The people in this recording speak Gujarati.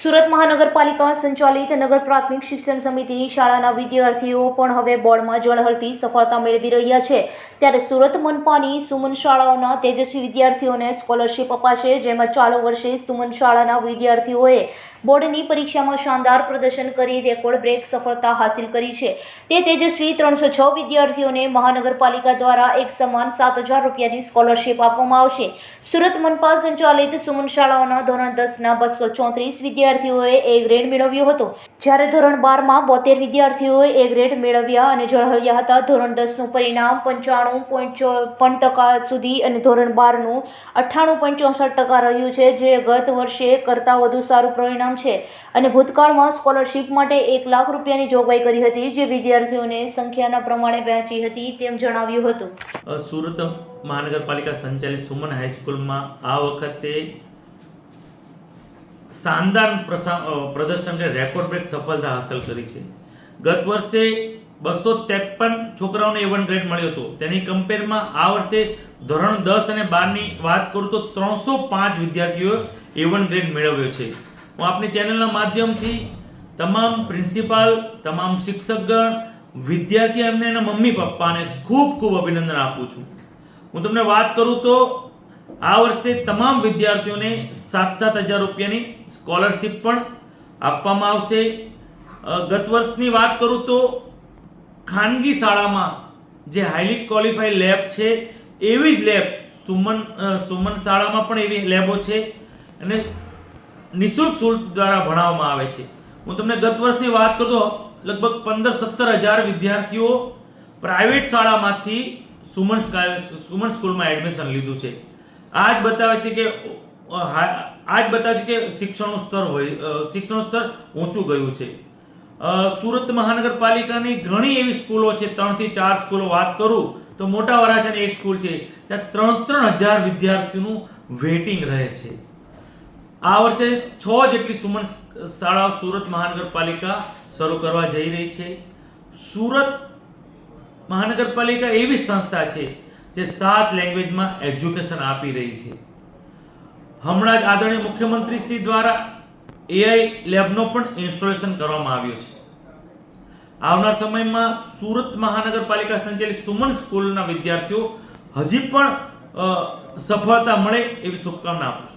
સુરત મહાનગરપાલિકા સંચાલિત નગર પ્રાથમિક શિક્ષણ સમિતિની શાળાના વિદ્યાર્થીઓ પણ હવે બોર્ડમાં જળહળતી સફળતા મેળવી રહ્યા છે. ત્યારે સુરત મનપાની સુમન શાળાઓના તેજસ્વી વિદ્યાર્થીઓને સ્કોલરશિપ અપાશે, જેમાં ચાલુ વર્ષે સુમન શાળાના વિદ્યાર્થીઓએ બોર્ડની પરીક્ષામાં શાનદાર પ્રદર્શન કરી રેકોર્ડ બ્રેક સફળતા હાંસિલ કરી છે. તે તેજસ્વી ત્રણસો છ વિદ્યાર્થીઓને મહાનગરપાલિકા દ્વારા એક સમાન સાત હજાર રૂપિયાની સ્કોલરશિપ આપવામાં આવશે. સુરત મનપા સંચાલિત સુમન શાળાઓના ધોરણ દસના બસો ચોત્રીસ વિદ્યાર્થીઓએ એ ગ્રેડ મેળવ્યો હતો. જ્યારે ધોરણ બારમાં બોતેર વિદ્યાર્થીઓએ એ ગ્રેડ મેળવ્યા અને ઝળહળ્યા હતા. ધોરણ દસનું પરિણામ પંચાણું પોઈન્ટ ચોપન ટકા સુધી અને ધોરણ બારનું અઠ્ઠાણું પોઈન્ટ ચોસઠ ટકા રહ્યું છે, જે ગત વર્ષે કરતાં વધુ સારું પરિણામ છે. અને ભૂતકાળમાં સ્કોલરશિપ માટે એક લાખ રૂપિયાની જોગવાઈ કરી હતી, જે વિદ્યાર્થીઓને સંખ્યાના પ્રમાણે વહેંચી હતી તેમ જણાવ્યું હતું. સુરત મહાનગરપાલિકા સંચાલિત સુમન હાઈસ્કૂલમાં આ વખતે શાનદાર પ્રદર્શન છે. રેકોર્ડ બ્રેક સફળતા હાંસલ કરી છે. ગત વર્ષે બસો ત્રેપન છોકરાઓને એ વન ગ્રેડ મળ્યો હતો. તેની કમ્પેરમાં આ વર્ષે ધોરણ દસ અને બારની વાત કરું તો ત્રણસો પાંચ વિદ્યાર્થીઓએ એ વન ગ્રેડ મેળવ્યો છે. હું આપની ચેનલના માધ્યમથી તમામ પ્રિન્સિપાલ તમામ શિક્ષકગણ, વિદ્યાર્થી એમને એના મમ્મી પપ્પાને ખૂબ ખૂબ અભિનંદન આપું છું. હું તમને વાત કરું તો આ વર્ષે તમામ વિદ્યાર્થીઓને સાત સાત હજાર રૂપિયાની સ્કોલરશિપ પણ આપવામાં આવશે. ગત વર્ષની વાત કરું તો ખાનગી શાળામાં જે હાઈલી ક્વોલિફાઈડ લેબ છે, એવી જ લેબ સુમન સુમન શાળામાં પણ એવી લેબો છે અને નિઃશુલ્ક શુલ્ક દ્વારા ભણાવવામાં આવે છે. હું તમને ગત વર્ષની વાત કરું તો લગભગ પંદર સત્તર હજાર વિદ્યાર્થીઓ પ્રાઇવેટ શાળામાંથી સુમન સુમન સ્કૂલમાં એડમિશન લીધું છે. આ જ બતાવે છે કે આ જ બતાવે છે કે શિક્ષણનું સ્તર હોય શિક્ષણનું સ્તર ઊંચું ગયું છે. સુરત મહાનગરપાલિકાની ઘણી એવી સ્કૂલો છે, ત્રણથી ચાર સ્કૂલો વાત કરું તો મોટા વરાછાની એક સ્કૂલ છે, ત્યાં ત્રણ ત્રણ હજાર વિદ્યાર્થીઓનું વેઇટિંગ રહે છે. આ વર્ષે છ જેટલી સુમન શાળાઓ સુરત મહાનગરપાલિકા શરૂ કરવા જઈ રહી છે. સુરત મહાનગરપાલિકા એવી સંસ્થા છે જે સાત લેંગ્વેજમાં એજ્યુકેશન આપી રહી છે. હમણાં જ આદરણીય મુખ્યમંત્રી શ્રી દ્વારા એઆઈ લેબનો પણ ઇન્સ્ટોલેશન કરવામાં આવ્યો છે. આવનાર સમયમાં સુરત મહાનગરપાલિકા સંચાલિત સુમન સ્કૂલના વિદ્યાર્થીઓ હજી પણ સફળતા મળે એવી શુભકામના આપું છું.